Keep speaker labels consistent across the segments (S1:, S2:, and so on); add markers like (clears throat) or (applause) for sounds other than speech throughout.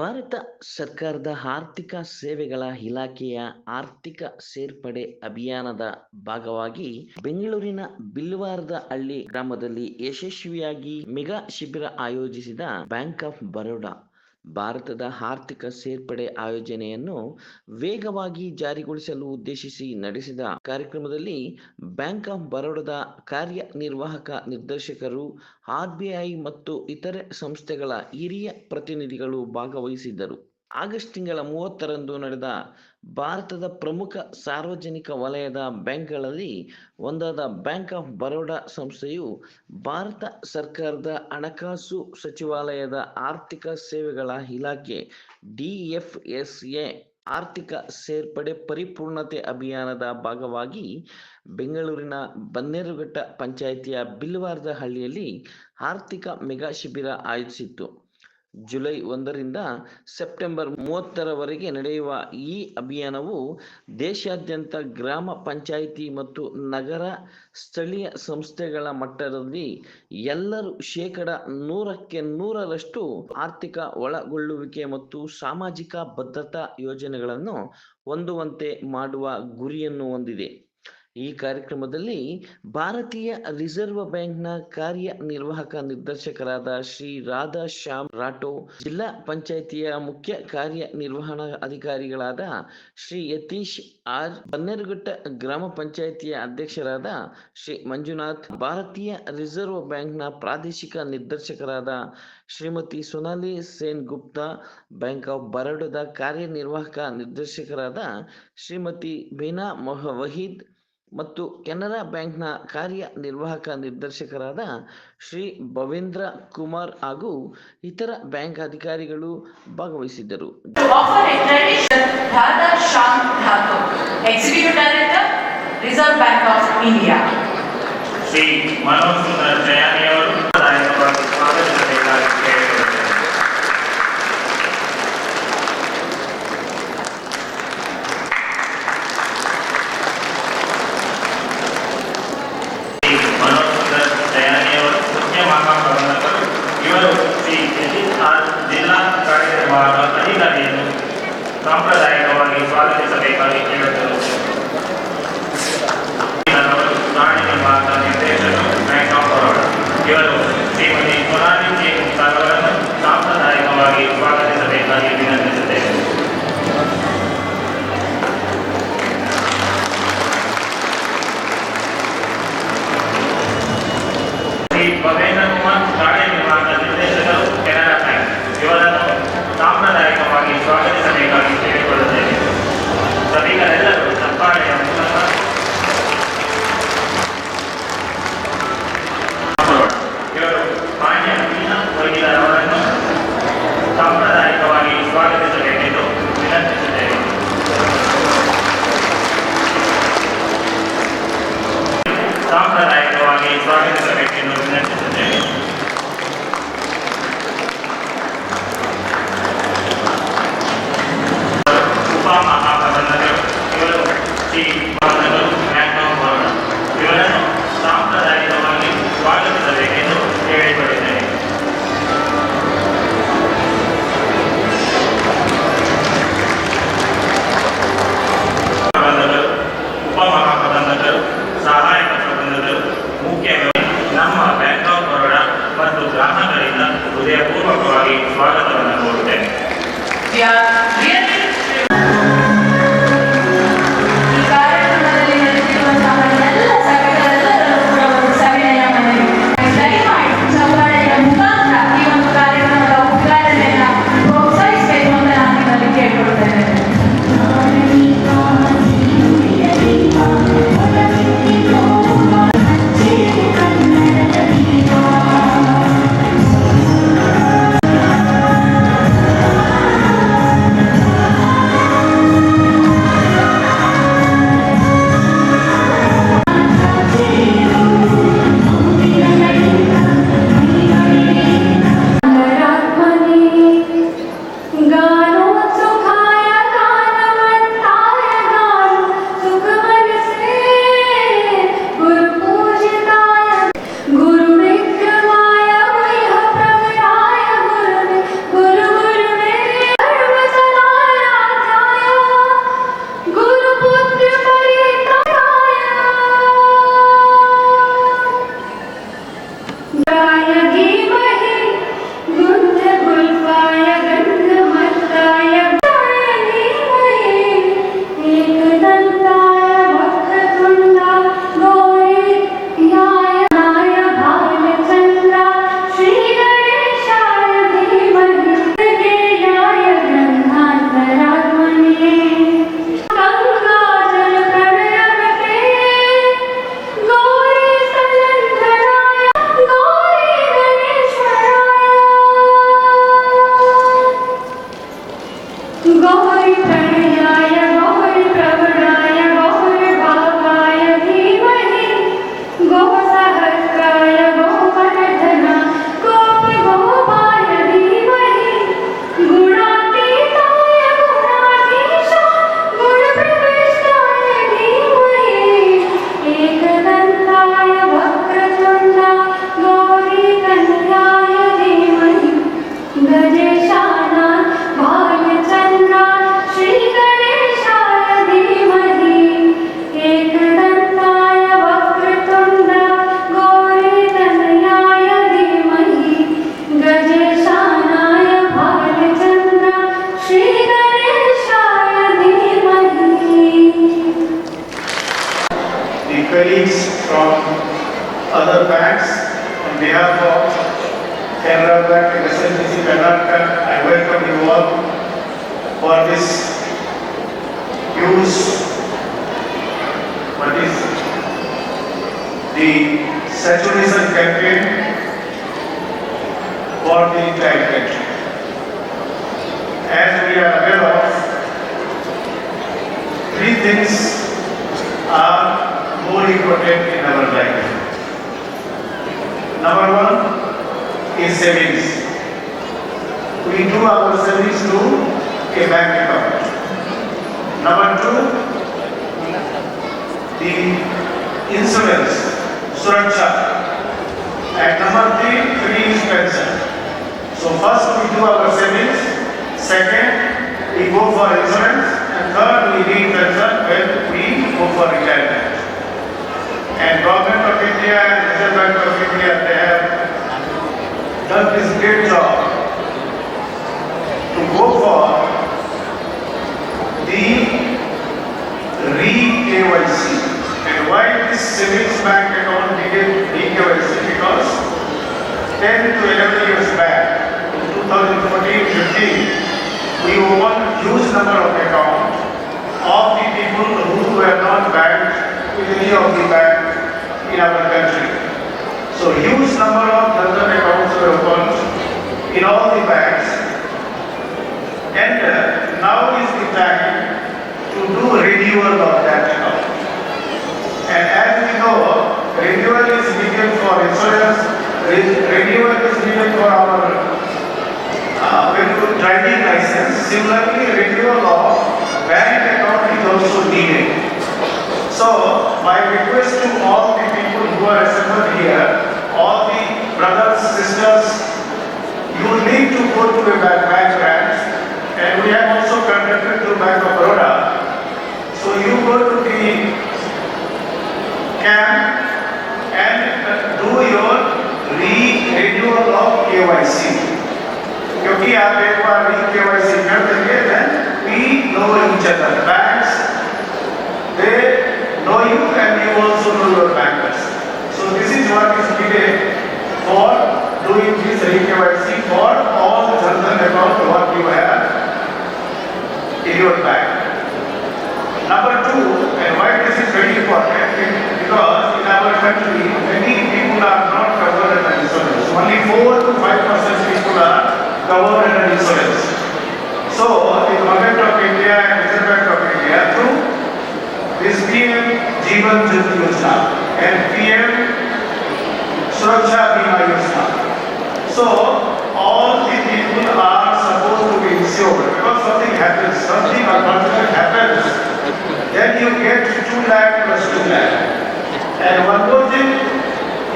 S1: ಭಾರತ ಸರ್ಕಾರದ ಆರ್ಥಿಕ ಸೇವೆಗಳ ಇಲಾಖೆಯ ಆರ್ಥಿಕ ಸೇರ್ಪಡೆ ಅಭಿಯಾನದ ಭಾಗವಾಗಿ ಬೆಂಗಳೂರಿನ ಬಿಲ್ವಾರದ ಹಳ್ಳಿ ಗ್ರಾಮದಲ್ಲಿ ಯಶಸ್ವಿಯಾಗಿ ಮೆಗಾ ಶಿಬಿರ ಆಯೋಜಿಸಿದ ಬ್ಯಾಂಕ್ ಆಫ್ ಬರೋಡಾ. ಭಾರತದ ಆರ್ಥಿಕ ಸೇರ್ಪಡೆ ಆಯೋಜನೆಯನ್ನು ವೇಗವಾಗಿ ಜಾರಿಗೊಳಿಸಲು ಉದ್ದೇಶಿಸಿ ನಡೆಸಿದ ಕಾರ್ಯಕ್ರಮದಲ್ಲಿ ಬ್ಯಾಂಕ್ ಆಫ್ ಬರೋಡದ ಕಾರ್ಯನಿರ್ವಾಹಕ ನಿರ್ದೇಶಕರು ಆರ್ಬಿಐ ಮತ್ತು ಇತರೆ ಸಂಸ್ಥೆಗಳ ಹಿರಿಯ ಪ್ರತಿನಿಧಿಗಳು ಭಾಗವಹಿಸಿದ್ದರು. ಆಗಸ್ಟ್ ತಿಂಗಳ ಮೂವತ್ತರಂದು ನಡೆದ ಭಾರತದ ಪ್ರಮುಖ ಸಾರ್ವಜನಿಕ ವಲಯದ ಬ್ಯಾಂಕ್ಗಳಲ್ಲಿ ಒಂದಾದ ಬ್ಯಾಂಕ್ ಆಫ್ ಬರೋಡಾ ಸಂಸ್ಥೆಯು ಭಾರತ ಸರ್ಕಾರದ ಹಣಕಾಸು ಸಚಿವಾಲಯದ ಆರ್ಥಿಕ ಸೇವೆಗಳ ಇಲಾಖೆ ಡಿಎಫ್ಎಸ್ಎ ಆರ್ಥಿಕ ಸೇರ್ಪಡೆ ಪರಿಪೂರ್ಣತೆ ಅಭಿಯಾನದ ಭಾಗವಾಗಿ ಬೆಂಗಳೂರಿನ ಬನ್ನೇರುಘಟ್ಟ ಪಂಚಾಯಿತಿಯ ಬಿಲ್ವಾರದ ಹಳ್ಳಿಯಲ್ಲಿ ಆರ್ಥಿಕ ಮೆಗಾ ಶಿಬಿರ ಆಯೋಜಿಸಿತ್ತು. ಜುಲೈ ಒಂದರಿಂದ ಸೆಪ್ಟೆಂಬರ್ ಮೂವತ್ತರವರೆಗೆ ನಡೆಯುವ ಈ ಅಭಿಯಾನವು ದೇಶಾದ್ಯಂತ ಗ್ರಾಮ ಪಂಚಾಯಿತಿ ಮತ್ತು ನಗರ ಸ್ಥಳೀಯ ಸಂಸ್ಥೆಗಳ ಮಟ್ಟದಲ್ಲಿ ಎಲ್ಲರೂ ಶೇಕಡ ನೂರಕ್ಕೆ ನೂರರಷ್ಟು ಆರ್ಥಿಕ ಒಳಗೊಳ್ಳುವಿಕೆ ಮತ್ತು ಸಾಮಾಜಿಕ ಭದ್ರತಾ ಯೋಜನೆಗಳನ್ನು ಹೊಂದುವಂತೆ ಮಾಡುವ ಗುರಿಯನ್ನು ಹೊಂದಿದೆ. ಈ ಕಾರ್ಯಕ್ರಮದಲ್ಲಿ ಭಾರತೀಯ ರಿಸರ್ವ್ ಬ್ಯಾಂಕ್ನ ಕಾರ್ಯನಿರ್ವಾಹಕ ನಿರ್ದೇಶಕರಾದ ಶ್ರೀ ರಾಧಾ ಶ್ಯಾಮ್ ರಾಠೋ, ಜಿಲ್ಲಾ ಪಂಚಾಯಿತಿಯ ಮುಖ್ಯ ಕಾರ್ಯನಿರ್ವಹಣಾ ಅಧಿಕಾರಿಗಳಾದ ಶ್ರೀ ಯತೀಶ್ ಆರ್, ಬನ್ನೇರುಘಟ್ಟ ಗ್ರಾಮ ಪಂಚಾಯಿತಿಯ ಅಧ್ಯಕ್ಷರಾದ ಶ್ರೀ ಮಂಜುನಾಥ್, ಭಾರತೀಯ ರಿಸರ್ವ್ ಬ್ಯಾಂಕ್ನ ಪ್ರಾದೇಶಿಕ ನಿರ್ದೇಶಕರಾದ ಶ್ರೀಮತಿ ಸೊನಾಲಿ ಸೇನ್ ಗುಪ್ತಾ, ಬ್ಯಾಂಕ್ ಆಫ್ ಬರೋಡಾದ ಕಾರ್ಯನಿರ್ವಾಹಕ ನಿರ್ದೇಶಕರಾದ ಶ್ರೀಮತಿ ಬೀನಾ ಮೊಹ ವಹೀದ್ ಮತ್ತು ಕೆನರಾ ಬ್ಯಾಂಕ್ನ ಕಾರ್ಯನಿರ್ವಾಹಕ ನಿರ್ದೇಶಕರಾದ ಶ್ರೀ ಭವೇಂದ್ರ ಕುಮಾರ್ ಹಾಗೂ ಇತರ ಬ್ಯಾಂಕ್ ಅಧಿಕಾರಿಗಳು ಭಾಗವಹಿಸಿದ್ದರು
S2: offer a tradition, Radha
S3: ಮುಖ್ಯ ಮಹಾಪ್ರಬಂಧಕರು ಇವರು ಶ್ರೀ ಯತೀಶ್ ಆರ್ ಜಿಲ್ಲಾ ಕಾರ್ಯನಿರ್ವಾಹಕ ಅಧಿಕಾರಿಯನ್ನು ಸಾಂಪ್ರದಾಯಿಕವಾಗಿ ಸ್ವಾಗತಿಸಬೇಕಾಗಿ ಕೇಳುತ್ತೇವೆ ಅವರು ಕಾರ್ಯನಿರ್ವಾಹಕ ನಿರ್ದೇಶಕರು ಬ್ಯಾಂಕ್ ಆಫ್ ಬರೋಡಾ ಇವರು ಶ್ರೀಮತಿ ಮೊರಾರಿ ಕೆ ಗುಪ್ತಾ ಅವರನ್ನು ಸಾಂಪ್ರದಾಯಿಕವಾಗಿ ಸ್ವಾಗತಿಸಬೇಕಾಗಿ ವಿನಂತಿಸುತ್ತೇವೆ Shri Bhavendra
S4: Number two, the insurance, suraksha. And number three, free pension. So first we do our savings, second we go for insurance, and third we need pension when we go for retirement. And government of India and Reserve Bank of India, they have done this great job to go for the re-KYC. And why this savings bank account needed re-KYC? Because 10 to 11 years back, in 2014-15, we opened huge number of accounts of the people who were not banked with any of the bank in our country. So huge number of Jantan accounts were opened in all the banks. And uh, now is the time to do renewal of that account. And as we know, renewal is needed for insurance, re- renewal is needed for our uh, driving license. Similarly, renewal of bank account is also needed. So, my request to all the people who are assembled here, all the brothers, sisters, you need to go to a bank, branch, and we have also conducted to Bank of Baroda. So you go to the camp and uh, do your re-renewal of KYC. क्योंकि आप एक बार री KYC कर देंगे then we know each other. Banks, they know you and you also know your bankers. So this is what is needed for doing this re KYC for all the Jantan account what you have in your bank. Number two, and why this is very important, because in our country, many people are not covered under insurance. Only four to five percent people are covered under insurance. So, the government of India and Reserve Bank of India through this PM Jeevan Jyoti Yojana and PM Suraksha Bima Yojana. So, all the people are supposed to be insured because something happens, something unfortunate happens, then you get two lakh plus two lakh. And one more thing,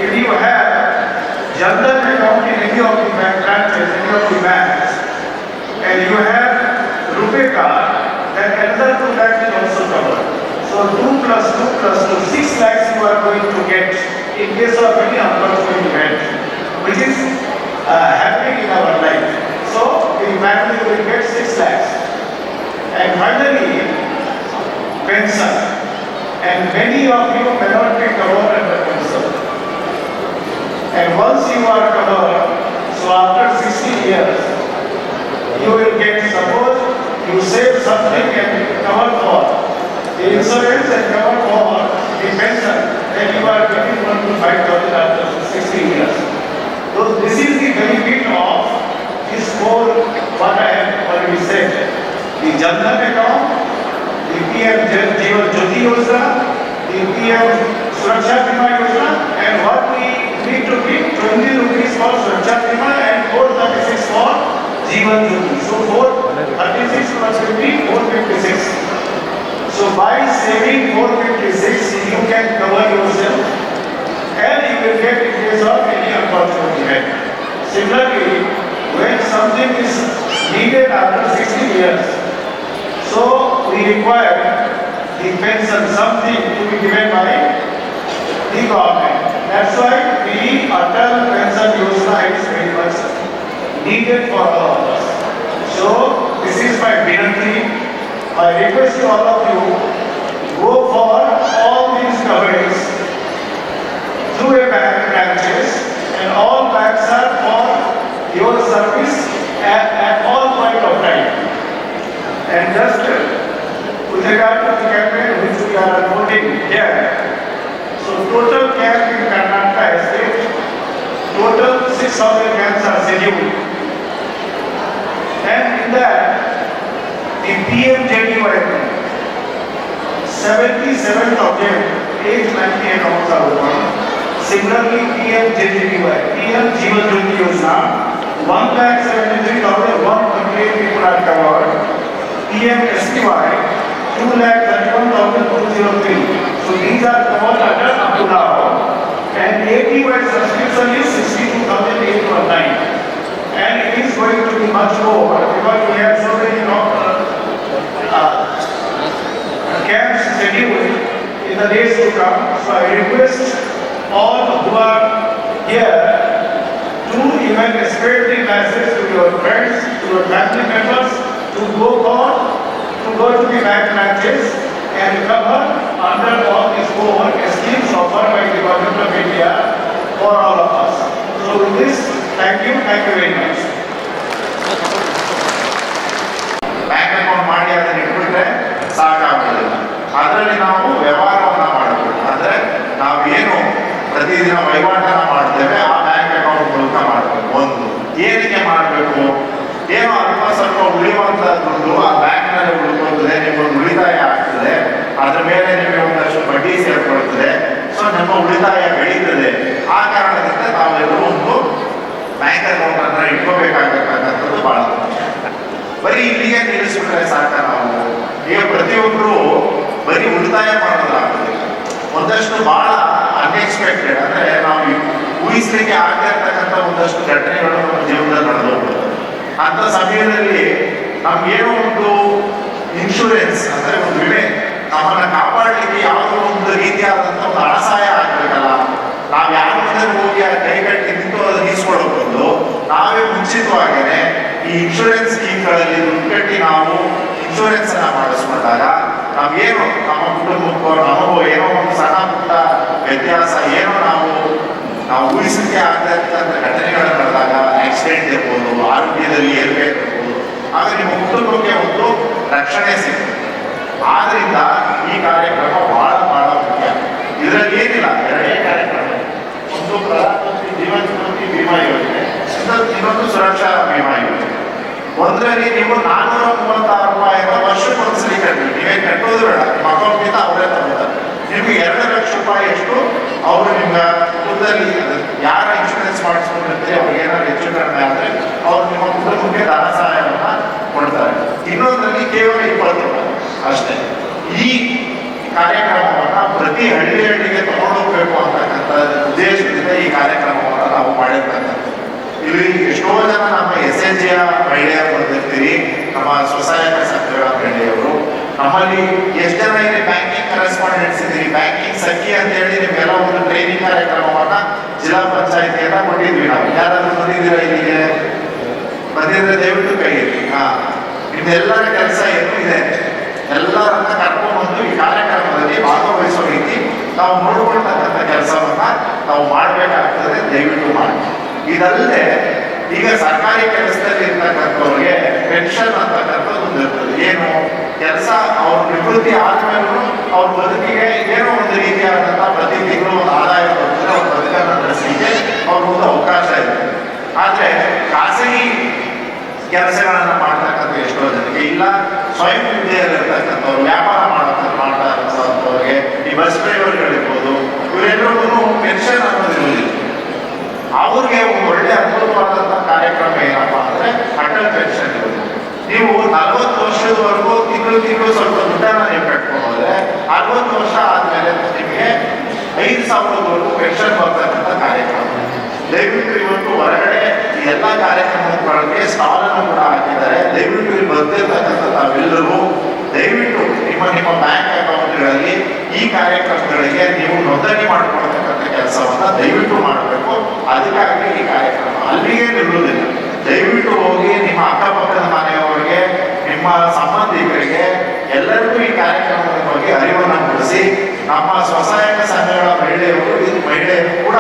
S4: if you have Jandan account in any of the bank branches, any of the banks, and you have Rupee card, then another two lakh is also covered. So two plus two plus two, six lakhs you are going to get in case of any unfortunate event, which is uh, happening in our life. So the family will get six lakhs. And finally, pension. And many of you may not be covered under pension. And once you are covered, so after 60 years, you will get, suppose you save something insurance and cover for uh, the pension, then you are getting 1 to 5,000 after 60 years. So this is the benefit of this whole, what I have already said. the Jan Dhan account, the PM Jeevan Jyoti Yojana, the PM Suraksha Bima Yojana, and what we need to give twenty rupees for Suraksha Bima and four thirty-six for Jeevan Jyoti. So four thirty-six plus fifty, four fifty-six. So by saving four fifty-six, you can cover yourself and you will get in case of any unfortunate event. Similarly, when something is needed after sixty years, so we require the pension, something to be given by the government. That's why the Atal Pension Yojana is very much needed for all of us. So this is my Vinanti. My request all of you, 77,898 accounts are open. Similarly, PMJJPY, PM Jeevan Jyoti Yojana, 1,73,138 people are covered. PMSTY, 2,31,203. So these are covered under up to now. And ATY subscription is 62,819. And it is going to be much more because we have so many doctors camps scheduled in the days to come. So I request all who are here to even spread the message to your friends, to your family members, to go for, to go to the branches and cover under all these four schemes offered by the government of India for all of us. So with this, thank you, thank you very much.
S5: ಉಳಿತಾಯ ಬೆಳೀತದೆ. ಆ ಕಾರಣದಿಂದ ನಾವೆಲ್ಲರೂ ಒಂದು bank account ಅನ್ನ ಇಟ್ಕೋಬೇಕಾಗತಕ್ಕಂಥದ್ದು ಬಹಳ ಬರೀ ಇಲ್ಲಿಗೆ ನಿಲ್ಲಿಸ್ಬಿಟ್ರೆ ಸಾಕ ನಾವು. ಈಗ ಪ್ರತಿಯೊಬ್ಬರು ಬರೀ ಉಳಿತಾಯ ಮಾಡೋದಾಗುತ್ತೆ ಒಂದಷ್ಟು ಬಹಳ ಅನ್ಎಕ್ಸ್ಪೆಕ್ಟೆಡ್ ಅಂದ್ರೆ ನಾವು ಊಹಿಸಲಿಕ್ಕೆ ಆಗದೆ ಇರ್ತಕ್ಕಂಥ ಒಂದಷ್ಟು ಘಟನೆಗಳು ನಮ್ಮ ಜೀವನದಲ್ಲಿ ನಡೆದೋಗ್ತದೆ ಅಂತ ಸಮಯದಲ್ಲಿ ನಮ್ಗೇನೋ ಒಂದು ಇನ್ಶೂರೆನ್ಸ್ ಅಂದ್ರೆ ಒಂದು ವಿಮೆ, ನಮ್ಮನ್ನ ಕಾಪಾಡಲಿಕ್ಕೆ ಯಾವುದೋ ಒಂದು ರೀತಿಯಾದಂಥ ಒಂದು ಅಳಸಾಯ ಆಗ್ಬೇಕಲ್ಲ ನಾವ್ ಯಾರ ಮುಂದೆ ಹೋಗಿ ಆ ಕೈ ಕಟ್ಟಿ ನಿಂತು ಅದನ್ನ ಈಸ್ಕೊಳ್ಳೋ ಬದಲು ನಾವೇ ಮುಂಚಿತವಾಗೇನೆ ಈ ಇನ್ಶೂರೆನ್ಸ್ ಸ್ಕೀಮ್ಗಳಲ್ಲಿ ದುಡ್ಡು ಕಟ್ಟಿ ನಾವು ಇನ್ಶೂರೆನ್ಸ್ ಅನ್ನ ಮಾಡಿಸ್ಕೊಂಡಾಗ ನಾವೇನು ನಮ್ಮ ಕುಟುಂಬಕ್ಕೋ, ನಮಗೋ ಏನೋ ಒಂದು ಸಣ್ಣ ಪುಟ್ಟ ವ್ಯತ್ಯಾಸ, ಏನೋ ನಾವು ನಾವು ಊಹಿಸಲಿಕ್ಕೆ ಆಗದಂತ ಘಟನೆಗಳು ನಡೆದಾಗ ಆಕ್ಸಿಡೆಂಟ್ ಇರ್ಬೋದು, ಆರೋಗ್ಯದಲ್ಲಿ ಏರ್ಪೇರ್ ಇರ್ಬೋದು ಆಗ ನಿಮ್ಮ ಕುಟುಂಬಕ್ಕೆ ಒಂದು ರಕ್ಷಣೆ ಸಿಗ್ತದೆ. ಆದ್ರಿಂದ ಈ ಕಾರ್ಯಕ್ರಮ ಬಹಳ ಬಹಳ ಮುಖ್ಯ. ಇದರಲ್ಲಿ ಏನಿಲ್ಲ, ಎರಡೇ ಕಾರ್ಯಕ್ರಮ. ಒಂದು ಪ್ರಧಾನಮಂತ್ರಿ ಜೀವನ ಜ್ಯೋತಿ ವಿಮಾ ಯೋಜನೆ ಇನ್ನೊಂದು ಸುರಕ್ಷಾ ವಿಮಾ ಯೋಜನೆ ಒಂದರಲ್ಲಿ ನೀವು ನಾನ್ನೂರ ಮೂವತ್ತಾರು ರೂಪಾಯಿ ವರ್ಷಕ್ಕೆ ಒಂದ್ಸಲಿ ಕಟ್ಟಿ ನೀವೇ ಕಟ್ಟೋದು ಬೇಡ. ನಿಮ್ಮ ಅಕೌಂಟಿಂದ ಅವರೇ ತಗೋತಾರೆ ನಿಮ್ಗೆ ಎರಡು ಲಕ್ಷ ರೂಪಾಯಿ ಎಷ್ಟು? ಅವರು ನಿಮ್ಮ ಕುಟುಂಬದಲ್ಲಿ ಯಾರ ಇನ್ಶೂರೆನ್ಸ್ ಮಾಡಿಸ್ಕೊಂಡಿರ್ತೀರಿ? ಅವ್ರಿಗೆ ಏನಾದ್ರು ಹೆಚ್ಚು ಕಡಿಮೆ ಆದರೆ ಅವ್ರು ನಿಮ್ಮ ಕುಟುಂಬಕ್ಕೆ ಧನ ಸಹಾಯವನ್ನ ಕೊಡ್ತಾರೆ. ಇನ್ನೊಂದರಲ್ಲಿ ಕೇವಲ ಇಪ್ಪತ್ತು ರೂಪಾಯಿ. ಅಷ್ಟೇ. ಈ ಕಾರ್ಯಕ್ರಮವನ್ನ ಪ್ರತಿ ಹಳ್ಳಿ ಹಳ್ಳಿಗೆ ತಗೊಂಡೋಗ್ಬೇಕು ಅಂತಕ್ಕಂಥ ಉದ್ದೇಶದಿಂದ ಈ ಕಾರ್ಯಕ್ರಮವನ್ನ ನಾವು ಮಾಡಿರ್ತಕ್ಕಂಥದ್ದು. ಇಲ್ಲಿ ಎಷ್ಟೋ ಜನ ನಮ್ಮ ಎಸ್ ಎನ್ ಜಿಯ ಮಹಿಳೆಯರು ಬಂದಿರ್ತೀರಿ, ನಮ್ಮ ಸ್ವಸಹಾಯಕ ಸಂಘಗಳ ಮಹಿಳೆಯವರು ನಮ್ಮಲ್ಲಿ ಎಷ್ಟು ಜನ ಇಲ್ಲಿ ಬ್ಯಾಂಕಿಂಗ್ ಕರೆಸ್ಪಾಂಡೆಂಟ್ಸ್ ಇದ್ದೀರಿ? ಬ್ಯಾಂಕಿಂಗ್ ಸಖಿ ಅಂತ ಹೇಳಿ ನಿಮ್ಗೆಲ್ಲ ಒಂದು ಟ್ರೈನಿಂಗ್ ಕಾರ್ಯಕ್ರಮವನ್ನ ಜಿಲ್ಲಾ ಪಂಚಾಯತಿಯನ್ನ ಕೊಟ್ಟಿದ್ವಿ ನಾವು. ಯಾರಾದ್ರೂ ಬಂದಿದ್ದೀರಾ ಇಲ್ಲಿಗೆ? ಬಂದಿದ್ರೆ ದಯವಿಟ್ಟು ಕೈ ಎತ್ತಿ. ಹಾ. ನಿಮ್ದೆಲ್ಲರ ಕೆಲಸ ಏನು ಇದೆ? ಎಲ್ಲರನ್ನ ಕರ್ಕೊಂಡ್ಬಂದು ಈ ಕಾರ್ಯಕ್ರಮದಲ್ಲಿ ಭಾಗವಹಿಸೋ ರೀತಿ ನಾವು ನೋಡ್ಕೊಳ್ತಕ್ಕಂಥ ಕೆಲಸವನ್ನ ನಾವು ಮಾಡಬೇಕಾಗ್ತದೆ. ದಯವಿಟ್ಟು ಮಾಡಿ. ಇದಲ್ಲದೆ ಈಗ ಸರ್ಕಾರಿ ಕೆಲಸದಲ್ಲಿ ಇರ್ತಕ್ಕಂಥವ್ರಿಗೆ ಪೆನ್ಷನ್ ಅಂತಕ್ಕಂಥದ್ದು ಒಂದು ಏನು ಕೆಲಸ ಅವ್ರ ನಿವೃತ್ತಿ ಆದ್ಮೇಲೂ ಅವ್ರ ಬದುಕಿಗೆ ಏನೋ ಒಂದು ರೀತಿಯಾದಂತಹ ಪ್ರತಿ ತಿಂಗಳು ಒಂದು ಆದಾಯ ಬರ್ತದೆ, ಅವ್ರ ಬದುಕನ್ನು ನಡೆಸಲಿಕ್ಕೆ ಅವ್ರ ಒಂದು ಅವಕಾಶ ಇದೆ. ಆದ್ರೆ ಖಾಸಗಿ ಕೆಲಸಗಳನ್ನ ಮಾಡ್ತಕ್ಕಂಥ ಎಷ್ಟೋ ಜನಕ್ಕೆ ಇಲ್ಲ. ಸ್ವಯಂ ವಿದ್ಯೆಯಲ್ಲಿರ್ತಕ್ಕಂಥವ್ರು ವ್ಯಾಪಾರ ಮಾಡ್ತಾ ಮಾಡ್ತಾ ಈ ಬಸ್ ಡ್ರೈವರ್ಗಳಿರ್ಬೋದು ಇವರೆಲ್ಲರಿಗೂ ಪೆನ್ಷನ್ ಅನ್ನೋದಿರುವುದಿಲ್ಲ ಅವ್ರಿಗೆ ಒಳ್ಳೆ ಅದ್ಭುತವಾದಂತಹ ಕಾರ್ಯಕ್ರಮ ಏನಪ್ಪಾ ಅಂದ್ರೆ ಅಟಲ್ ಪೆನ್ಷನ್ ನೀವು ನಲವತ್ತು ವರ್ಷದವರೆಗೂ ತಿಂಗಳು ತಿಂಗಳು ಸ್ವಲ್ಪ ದುಡ್ಡನ್ನ ನೀವು ಕಟ್ಕೊಂಡು ಹೋದ್ರೆ ಅರವತ್ತು ವರ್ಷ ಆದ್ಮೇಲೆ ನಿಮಗೆ ಐದು ಸಾವಿರದವರೆಗೂ ಪೆನ್ಷನ್ ಬರ್ತಕ್ಕಂಥ ಕಾರ್ಯಕ್ರಮ. ದಯವಿಟ್ಟು ಇವತ್ತು ಹೊರಗಡೆ ಎಲ್ಲ ಕಾರ್ಯಕ್ರಮಗಳಿಗೆ ಸಾಲನ್ನು ಕೂಡ ಹಾಕಿದ್ದಾರೆ. ದಯವಿಟ್ಟು ಇಲ್ಲಿ ಬರ್ತಿರ್ತಕ್ಕಂಥ ತಾವೆಲ್ಲರೂ ದಯವಿಟ್ಟು ನಿಮ್ಮ ನಿಮ್ಮ ಬ್ಯಾಂಕ್ ಅಕೌಂಟ್ಗಳಲ್ಲಿ ಈ ಕಾರ್ಯಕ್ರಮಗಳಿಗೆ ನೀವು ನೋಂದಣಿ ಮಾಡ್ಕೊಳ್ತಕ್ಕಂಥ ಕೆಲಸವನ್ನ ದಯವಿಟ್ಟು ಮಾಡಬೇಕು. ಅದಕ್ಕಾಗಿ ಈ ಕಾರ್ಯಕ್ರಮ ಅಲ್ಲಿಗೆ ನಿಲ್ಲುವುದಿಲ್ಲ. ದಯವಿಟ್ಟು ಹೋಗಿ ನಿಮ್ಮ ಅಕ್ಕಪಕ್ಕದ ಮನೆಯವರಿಗೆ, ನಿಮ್ಮ ಸಂಬಂಧಿಕರಿಗೆ, ಎಲ್ಲರಿಗೂ ಈ ಕಾರ್ಯಕ್ರಮದ ಬಗ್ಗೆ ಅರಿವನ್ನು ಮೂಡಿಸಿ, ನಮ್ಮ ಸ್ವಸಹಾಯಕ ಸಂಘಗಳ ಮಹಿಳೆಯರು ಇದು ಮಹಿಳೆಯರು ಕೂಡ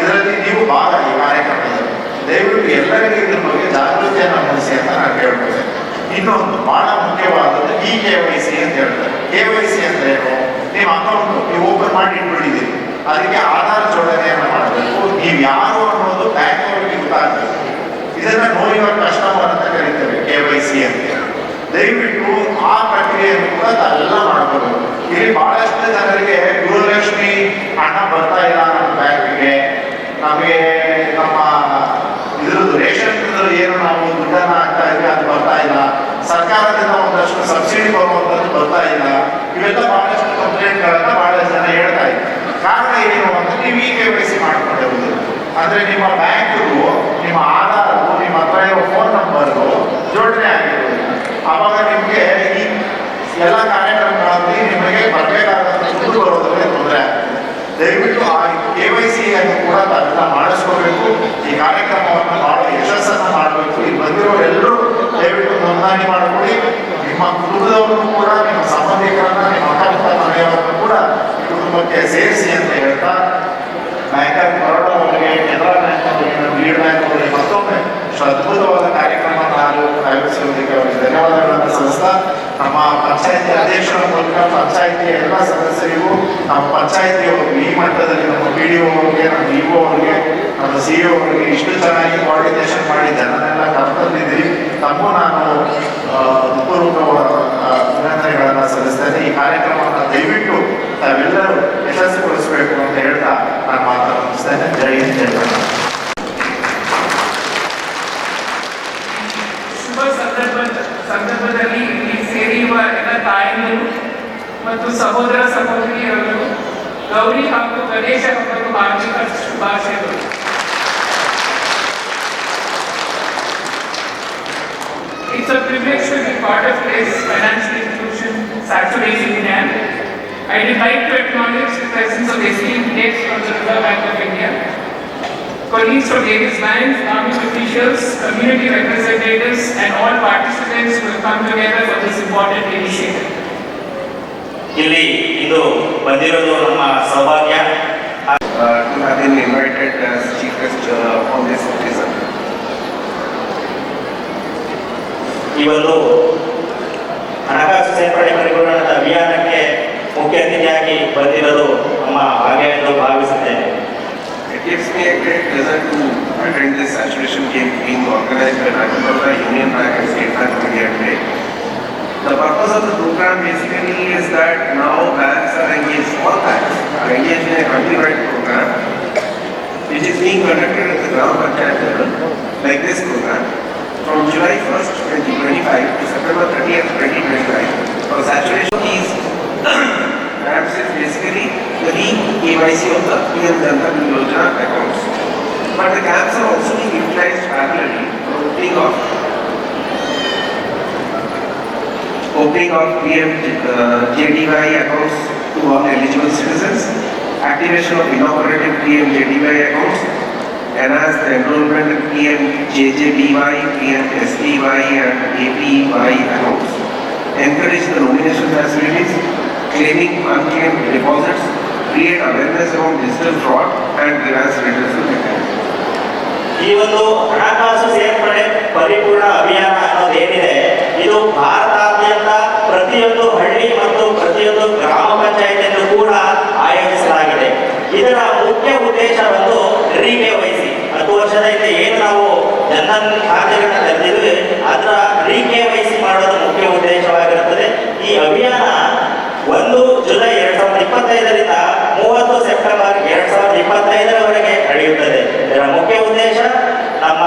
S5: ಇದರಲ್ಲಿ ನೀವು ಭಾಗ ಈ ಕಾರ್ಯಕ್ರಮದಲ್ಲಿ. ದಯವಿಟ್ಟು ಎಲ್ಲರಿಗೂ ಇದ್ರ ಬಗ್ಗೆ ಜಾಗೃತಿಯನ್ನು ಮೂಡಿಸಿ ಅಂತ ನಾನು ಕೇಳ್ಕೊಳ್ತೇನೆ. ಇನ್ನೊಂದು ಬಹಳ ಮುಖ್ಯವಾದದ್ದು ಈ ಕೆ ವೈ ಸಿ ಅಂತ ಹೇಳ್ತಾರೆ. ಕೆ ವೈ ಸಿ ಅಂತ ಏನು ನಿಮ್ಮ ಅಕೌಂಟ್ ನೀವು ಓಪನ್ ಮಾಡಿ ಇಟ್ಬಿಟ್ಟಿದ್ದೀರಿ ಅದಕ್ಕೆ ಆಧಾರ್ ಜೋಡಣೆಯನ್ನು ಮಾಡಬೇಕು. ನೀವು ಯಾರು ಅನ್ನೋದು ಬ್ಯಾಂಕ್ ಅವರಿಗೆ ಗೊತ್ತಾಗಬೇಕು. ಇದನ್ನ ನೋ ಯುವರ್ ಕಸ್ಟಮರ್ ಅಂತ ಕರೀತೇವೆ ಕೆ ವೈ ಸಿ ಅಂತ. ದಯವಿಟ್ಟು ಆ ಪ್ರಕ್ರಿಯೆಯನ್ನು ಕೂಡ ತಾವೆಲ್ಲ ಮಾಡ್ಕೋಬೇಕು ಇಲ್ಲಿ ಬಹಳಷ್ಟು ಜನರಿಗೆ ಗೃಹಲಕ್ಷ್ಮಿ ಹಣ ಬರ್ತಾ ಇಲ್ಲ ನಮ್ಮ ಬ್ಯಾಂಕಿಗೆ ನಮಗೆ ನಮ್ಮ ಇದ್ರದ್ದು ರೇಷನ್ ಏನು ನಾವು ದುಡ್ಡನ್ನ ಹಾಕ್ತಾ ಇದ್ವಿ ಅದು ಬರ್ತಾ ಇಲ್ಲ ಸರ್ಕಾರದಿಂದ ಒಂದಷ್ಟು ಸಬ್ಸಿಡಿ ಬರುವಂಥದ್ದು ಬರ್ತಾ ಇಲ್ಲ. ಇವೆಲ್ಲ ಬಹಳಷ್ಟು ಕಂಪ್ಲೇಂಟ್ಗಳನ್ನ ಬಹಳಷ್ಟು ಜನ ಹೇಳ್ತಾ ಇದ್ದಾರೆ. ಕಾರಣ ಏನು ಅಂದ್ರೆ ನೀವು ಈ ಕೆ ವೈ ಸಿ ಮಾಡ್ಕೊಂಡಿರುವುದು ಅಂದ್ರೆ ನಿಮ್ಮ ಬ್ಯಾಂಕ್ಗೂ, ನಿಮ್ಮ ಆಧಾರವು ನಿಮ್ಮ ಹತ್ರ ಇರೋ ಫೋನ್ ನಂಬರು ಜೋಡಣೆ ಆಗಿರುವುದಿಲ್ಲ ಅವಾಗ ನಿಮಗೆ ಈ ಎಲ್ಲ ಕಾರ್ಯಕ್ರಮಗಳಲ್ಲಿ ನಿಮಗೆ ಬರಬೇಕಾದಂಥ ದುಡ್ಡು ಬರೋದ್ರಲ್ಲಿ ತೊಂದರೆ ಆಗ್ತದೆ. ದಯವಿಟ್ಟು ಆ ಕೆ ವೈ ಸಿ ಅನ್ನು ಕೂಡ ತಾವೆಲ್ಲ ಮಾಡಿಸ್ಕೋಬೇಕು. ಈ ಕಾರ್ಯಕ್ರಮವನ್ನು ಬಹಳ ಯಶಸ್ಸನ್ನು ಮಾಡಬೇಕು. ಇಲ್ಲಿ ಬಂದಿರೋರೆಲ್ಲರೂ ದಯವಿಟ್ಟು ನೋಂದಣಿ ಮಾಡಿಕೊಳ್ಳಿ. ನಿಮ್ಮ ಕುಟುಂಬದವರನ್ನು ಕೂಡ, ನಿಮ್ಮ ಸಂಬಂಧಿಕರನ್ನ, ನಿಮ್ಮ ಅಕ್ಕಪಕ್ಕ ಮನೆಯವರನ್ನು ಕೂಡ ಈ ಕುಟುಂಬಕ್ಕೆ ಸೇರಿಸಿ ಅಂತ ಹೇಳ್ತಾ ಬ್ಯಾಂಕ್ ಆಫ್ ಬರೋಡಾ ಅವರಿಗೆ ಕೆನರಾ ಬ್ಯಾಂಕ್ ಅವರಿಗೆ ನಮ್ಮ ಲೀಡ್ ಬ್ಯಾಂಕ್ ಅವರಿಗೆ ಮತ್ತೊಮ್ಮೆ ಇಷ್ಟು ಅದ್ಭುತವಾದ ಕಾರ್ಯಕ್ರಮ ನಾನು ಆಯೋಜಿಸಿರುವುದಕ್ಕೆ ಅವರಿಗೆ ಧನ್ಯವಾದಗಳನ್ನು ಸಲ್ಲಿಸ್ತಾ ನಮ್ಮ ಪಂಚಾಯತಿ ಅಧ್ಯಕ್ಷರ ಮೂಲಕ ಪಂಚಾಯತಿಯ ಎಲ್ಲ ಸದಸ್ಯರಿಗೂ ನಮ್ಮ ಪಂಚಾಯತಿ ಈ ಮಟ್ಟದಲ್ಲಿ ನಮ್ಮ ಪಿ ಡಿ ಅವರಿಗೆ ನಮ್ಮ ಇ ಅವರಿಗೆ ನಮ್ಮ ಸಿ ಇ ಅವರಿಗೆ ಇಷ್ಟು ಚೆನ್ನಾಗಿ ಕೋಆರ್ಡಿನೇಷನ್ ಮಾಡಿ ಜನನೆಲ್ಲ ಕರ್ತಂದಿದ್ದೀವಿ ತಮ್ಮೂ ನಾನು ಆ, ಅಭಿನಂದನೆಗಳನ್ನು ಸಲ್ಲಿಸ್ತೇನೆ. ಈ ಕಾರ್ಯಕ್ರಮವನ್ನು ದಯವಿಟ್ಟು ತಾವೆಲ್ಲರೂ ಯಶಸ್ವಿಗೊಳಿಸಬೇಕು ಅಂತ ಹೇಳ್ತಾ ನಾನು ಮಾತನ್ನು ಮುಗಿಸ್ತೇನೆ. ಜೈ ಹಿಂದ್ ಜೈ
S6: ಸೇರಿರುವ ಎಲ್ಲ ತಾಯಂದಿರು ಮತ್ತು ಸಹೋದರ ಸಹೋದರಿಯರು ಗೌರಿ ಹಾಗೂ ಗಣೇಶ ಹಬ್ಬದ ಹಾರ್ದಿಕ ಶುಭಾಶಯಗಳು It's a privilege to be part of this financial institution saturation camp. I would like to acknowledge the presence of esteemed guests from the Reserve Bank of India, colleagues from various banks, army officials, community representatives, and all participants who have come together for this important initiative.
S3: ಇಲ್ಲಿ ಇದು ಬಂದಿರೋದು ನಮ್ಮ ಸೌಭಾಗ್ಯ
S7: uh, to have been invited as chief guest uh, on this occasion.
S3: ಈ ಒಂದು ಹಣಕಾಸು ಸೇರ್ಪಡೆ ಪರಿಪೂರ್ಣದ ಅಭಿಯಾನಕ್ಕೆ ಮುಖ್ಯ ಅತಿಥಿಯಾಗಿ ಬಂದಿರೋದು ನಮ್ಮ ಭಾಗ್ಯ ಎಂದು ಭಾವಿಸುತ್ತೇನೆ
S7: It gives me a great pleasure to attend this saturation game being organized by of Union Bank and State Bank of India today. The purpose of the program basically is that now banks are engaged, all banks are engaged in a country-wide program which is being conducted at the Gram Panchayat level, like this program, from July 1st, 2025 to September 30th, 2025. For saturation, these (clears throat) apps is basically the re-KYC of the PM Janta Yojana accounts. But the camps are also being utilized parallelly for opening of opening of PM uh, JDY accounts to all eligible citizens, activation of inoperative PM JDY accounts, enhance the enrollment of PM JJBY, PM SBY and APY accounts, encourage the nomination facilities, claiming unclaimed deposits, create awareness around digital fraud and revise redressal mechanisms.
S3: ಈ ಒಂದು ಹಣಕಾಸು ಸೇರ್ಪಡೆ ಪರಿಪೂರ್ಣ ಅಭಿಯಾನ ಅನ್ನೋದೇನಿದೆ ಇದು ಭಾರತಾದ್ಯಂತ ಪ್ರತಿಯೊಂದು ಹಳ್ಳಿ ಮತ್ತು ಪ್ರತಿಯೊಂದು ಗ್ರಾಮ ಪಂಚಾಯಿತಿಯನ್ನು ಕೂಡ ಆಯೋಜಿಸಲಾಗಿದೆ ಇದರ ಮುಖ್ಯ ಉದ್ದೇಶ ಒಂದು ವಹಿಸಿ ಹತ್ತು ವರ್ಷದ ಹಿಂದೆ ಏನು ನಾವು ಜನಧನ್ ಖಾತೆಗಳನ್ನ ತೆರೆದಿದ್ವಿ ಅದರ ವಹಿಸಿ ಇಪ್ಪತ್ತೈದರಿಂದ ಮೂವತ್ತು ಸೆಪ್ಟೆಂಬರ್ ಎರಡ್ ಸಾವಿರದ ಇಪ್ಪತ್ತೈದರವರೆಗೆ ನಡೆಯುತ್ತದೆ. ಇದರ ಮುಖ್ಯ ಉದ್ದೇಶ ನಮ್ಮ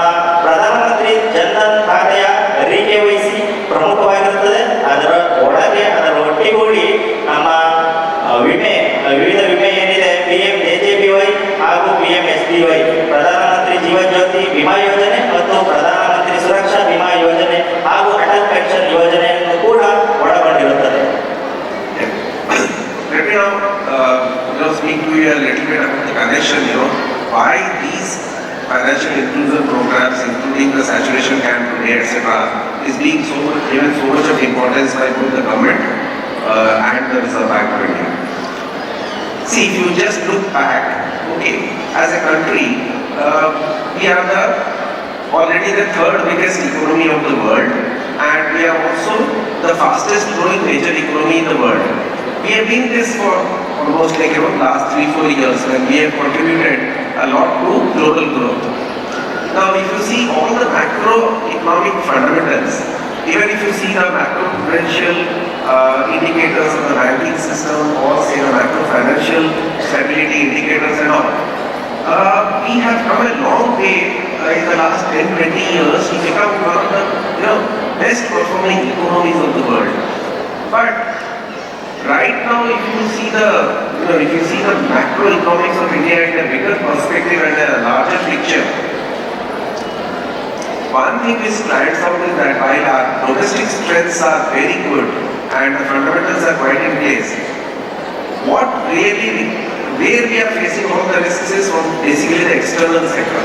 S7: a little bit about the connection, you know, why these financial inclusion programs, including the saturation camp today, etc., is being so given so much of importance by both the government uh, and the Reserve Bank of India. See, if you just look back, okay, as a country, uh, we are the already the third biggest economy of the world, and we are also the fastest growing major economy in the world. We have been this for almost like know last three four years, when we have contributed a lot to global growth. Now, if you see all the macroeconomic fundamentals, even if you see the macro-prudential uh, indicators of the banking system or say the macro-financial stability indicators and all, uh, we have come a long way uh, in the last 10, 20 years to become one of the you know, best performing economies of the world. But right now, if you see the, you know, if you see the macroeconomics of India in a bigger perspective and a larger picture, one thing which stands out is that while our domestic strengths are very good and the fundamentals are quite in place, what really, where we are facing all the risks is from basically the external sector.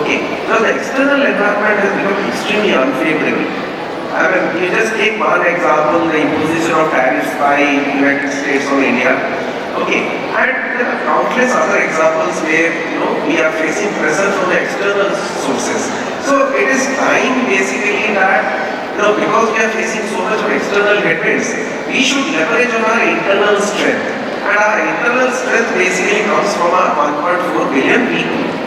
S7: Okay, now the external environment has become extremely unfavorable. I mean, you just take one example, the imposition of tariffs by United States on India. Okay, and there are countless other examples where, you know, we are facing pressure from the external sources. So it is time basically that, you know, because we are facing so much of external headwinds, we should leverage on our internal strength. And our internal strength basically comes from our 1.4 billion people.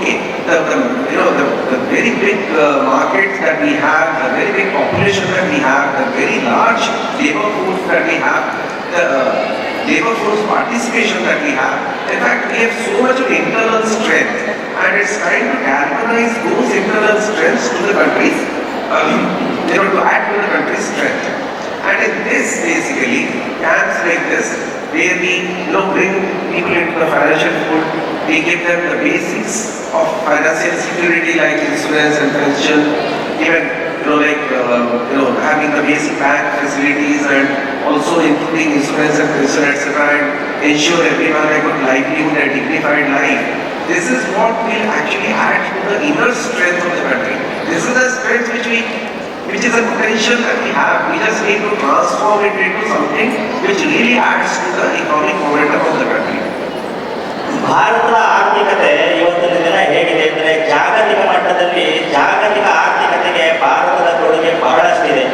S7: Okay, the, the you know the, the very big uh, market that we have, the very big population that we have, the very large labor force that we have, the uh, labor force participation that we have. In fact, we have so much of internal strength, and it's time to galvanize those internal strengths to the country's, um, you know, to add to the country's strength. And in this, basically, camps like this, where we, you know, bring people into the financial fold, we give them the basics of financial security like insurance and pension, even, you know, like, uh, you know, having the basic bank facilities and also including insurance and pension, etc. and ensure everyone a good livelihood and dignified life. This is what will actually add to the inner strength of the country. This is the strength which we which is a potential that we have. We just need to transform it into something which really adds to the economic momentum of the country.
S3: ಭಾರತದ ಆರ್ಥಿಕತೆ ಇವತ್ತಿನ ದಿನ ಹೇಗಿದೆ ಅಂದರೆ ಜಾಗತಿಕ ಮಟ್ಟದಲ್ಲಿ ಜಾಗತಿಕ ಆರ್ಥಿಕತೆಗೆ ಭಾರತದ ಕೊಡುಗೆ ಬಹಳಷ್ಟಿದೆ.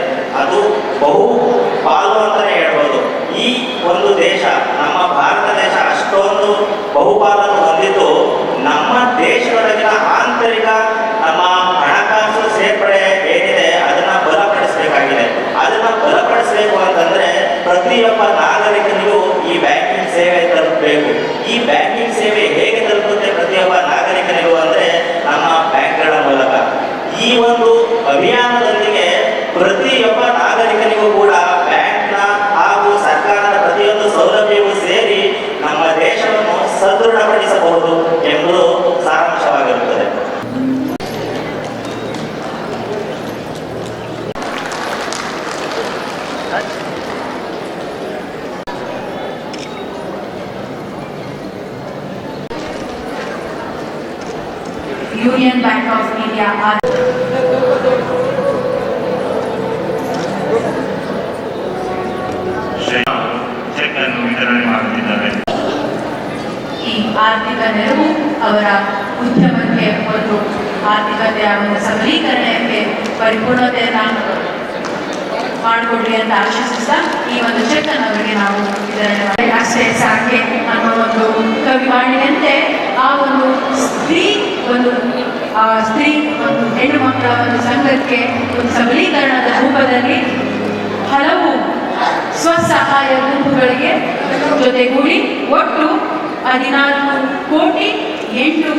S3: ಅದು ಬಹು ಪಾಲು ಅಂತಲೇ ಹೇಳ್ಬೋದು. ಈ ಒಂದು ದೇಶ, ನಮ್ಮ ಭಾರತ ದೇಶ ಅಷ್ಟೊಂದು ಬಹುಪಾಲನ್ನು ಹೊಂದಿದ್ದು ನಮ್ಮ ದೇಶದೊಳಗಿನ ಆಂತರಿಕ ನಮ್ಮ ಹಣಕಾಸು ಸೇರ್ಪಡೆ ಏನಿದೆ, ಅದನ್ನ ಬಲಪಡಿಸಬೇಕಾಗಿದೆ. ಅದನ್ನ ಬಲಪಡಿಸಬೇಕು ಅಂತಂದ್ರೆ ಪ್ರತಿಯೊಬ್ಬ ನಾಗರಿಕನಿಗೂ ಈ ಬ್ಯಾಂಕಿಂಗ್ ಸೇವೆ ತಲುಪಬೇಕು. ಈ ಬ್ಯಾಂಕಿಂಗ್ ಸೇವೆ ಹೇಗೆ ತಲುಪುತ್ತೆ ಪ್ರತಿಯೊಬ್ಬ ನಾಗರಿಕನಿಗೂ ಅಂದ್ರೆ ನಮ್ಮ ಬ್ಯಾಂಕ್ಗಳ ಮೂಲಕ. ಈ ಒಂದು ಅಭಿಯಾನದೊಂದಿಗೆ ಪ್ರತಿಯೊಬ್ಬ ನಾಗರಿಕನಿಗೂ ಕೂಡ ಬ್ಯಾಂಕ್ನ ಹಾಗೂ ಸರ್ಕಾರದ ಪ್ರತಿಯೊಂದು ಸೌಲಭ್ಯವೂ ಸೇರಿ ನಮ್ಮ ದೇಶವನ್ನು ಸದೃಢಪಡಿಸಬಹುದು.
S2: Union Bank of India are ಈ ಆರ್ಥಿಕ ನೆರವು ಅವರ ಉದ್ಯಮಕ್ಕೆ ಒಂದು ಆರ್ಥಿಕತೆಯ ಒಂದು ಸಬಲೀಕರಣಕ್ಕೆ ಪರಿಪೂರ್ಣತೆಯನ್ನು ಮಾಡಿಕೊಡ್ಲಿ ಅಂತ ಆಶಿಸ್ತಾ ಈ ಒಂದು ಚೆಕ್ ಅನ್ನು ಅವರಿಗೆ ನಾವು ವಿತರಣೆ ಮಾಡಿ ಅಷ್ಟೇ ಸಾಕೆ ಅನ್ನೋ ಒಂದು ಕವಿವಾಣಿಯಂತೆ ಆ ಒಂದು ಸ್ತ್ರೀ, ಒಂದು, ಆ, ಸ್ತ್ರೀ, ಒಂದು ಹೆಣ್ಣು ಮಕ್ಕಳ ಒಂದು ಸಂಘಕ್ಕೆ, ಒಂದು ಸಬಲೀಕರಣದ ರೂಪದಲ್ಲಿ ಹಲವು ಸ್ವಸಹಾಯ ಗುಂಪುಗಳಿಗೆ ಜೊತೆಗೂಡಿ ಒಟ್ಟು ಹದಿನಾಲ್ಕು ಕೋಟಿ ಎಂಟು